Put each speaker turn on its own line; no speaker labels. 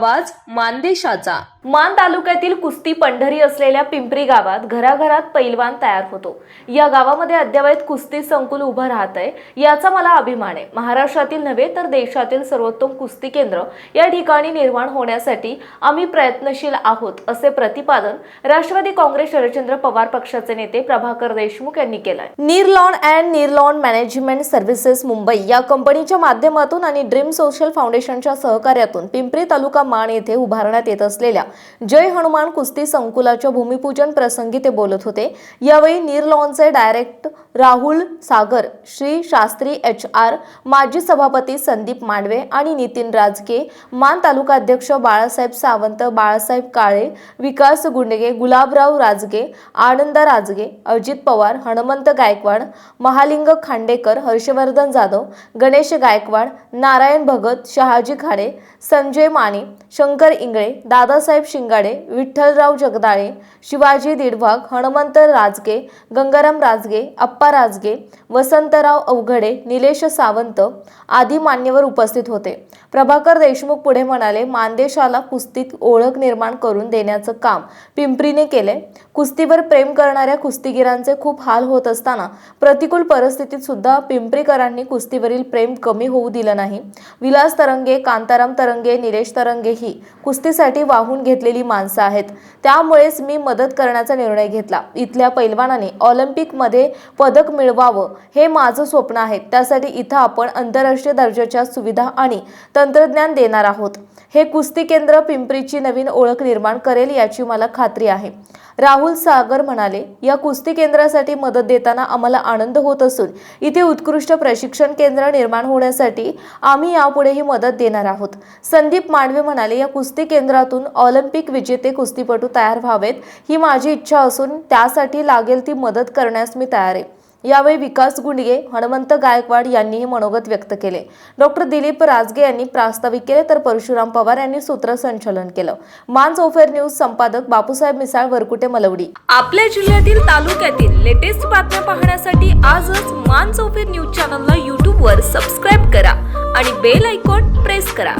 आवाज मानदेशाचा. मान तालुक्यातील कुस्ती पंढरी असलेल्या पिंपरी गावात घराघरात पैलवान तयार होतो. या गावामध्ये अद्ययावत कुस्ती संकुल उभं राहत आहे याचा मला अभिमान आहे. महाराष्ट्रातील नव्हे तर देशातील सर्वोत्तम कुस्ती केंद्र या ठिकाणी निर्माण होण्यासाठी आम्ही प्रयत्नशील आहोत असे प्रतिपादन राष्ट्रवादी काँग्रेस शरदचंद्र पवार पक्षाचे नेते प्रभाकर देशमुख यांनी केलंय. Nirlon and Nirlon management services Mumbai या कंपनीच्या माध्यमातून आणि ड्रीम सोशल फाउंडेशनच्या सहकार्यातून पिंपरी तालुका मान येथे उभारण्यात येत असलेल्या जय हनुमान कुस्ती संकुलाच्या भूमिपूजन प्रसंगी ते बोलत होते. यावेळी नीरलॉनचे direct Rahul Sagar Shri Shastri H R माजी सभापती संदीप मांडवे आणि नितीन राजके मान तालुका अध्यक्ष बाळासाहेब सावंत बाळासाहेब काळे विकास गुंडगे गुलाबराव राजगे आनंद राजगे अजित पवार हनुमंत गायकवाड महालिंग खांडेकर हर्षवर्धन जाधव गणेश गायकवाड नारायण भगत शहाजी खाडे संजय माने शंकर इंगळे दादासाहेब शिंगाडे विठ्ठलराव जगदाळे शिवाजी दिडभाग हनुमंत राजगे गंगाराम राजगे अप्पा राजगे वसंतराव अवघडे निलेश सावंत आदी मान्यवर उपस्थित होते. प्रभाकर देशमुख पुढे म्हणाले मानदेशाला कुस्तीत ओळख निर्माण करून देण्याचं काम पिंपरीने केले. कुस्तीवर प्रेम करणाऱ्या कुस्तीगिरांचे खूप हाल होत असताना प्रतिकूल परिस्थितीत सुद्धा पिंपरीकरांनी कुस्तीवरील प्रेम कमी होऊ दिलं नाही. विलास तरंगे कांताराम तरंगे निलेश तरंगे ही कुस्तीसाठी वाहून घेतलेली माणसं आहेत. त्यामुळेच मी मदत करण्याचा निर्णय घेतला. इथल्या पैलवानाने ऑलिम्पिकमध्ये पदक मिळवावं हे माझं स्वप्न आहे. त्यासाठी इथं आपण आंतरराष्ट्रीय दर्जाच्या सुविधा आणि तंत्रज्ञान देणार आहोत. हे कुस्ती केंद्र पिंपरीची नवीन ओळख निर्माण करेल याची मला खात्री आहे. राहुल सागर म्हणाले या कुस्ती केंद्रासाठी मदत देताना आम्हाला आनंद होत असून इथे उत्कृष्ट प्रशिक्षण केंद्र निर्माण होण्यासाठी आम्ही यापुढेही मदत देणार आहोत. संदीप मांडवे म्हणाले या कुस्ती केंद्रातून ऑलिम्पिक विजेते कुस्तीपटू तयार व्हावेत ही माझी इच्छा असून त्यासाठी लागेल ती मदत करण्यास मी तयार आहे. यावेळी विकास गुंडगे हनुमंत गायकवाड यांनीही मनोगत व्यक्त केले. डॉक्टर दिलीप राजगे यांनी प्रास्ताविक केले तर परशुराम पवार यांनी सूत्रसंचलन केलं. मान चौफेर न्यूज संपादक बापूसाहेब मिसाळ वरकुटे मलवडी.
आपल्या जिल्ह्यातील तालुक्यातील लेटेस्ट बातम्या पाहण्यासाठी आजच मान चौफेर न्यूज चॅनलला यूट्यूबवर सबस्क्राईब करा आणि बेल आयकॉन प्रेस करा.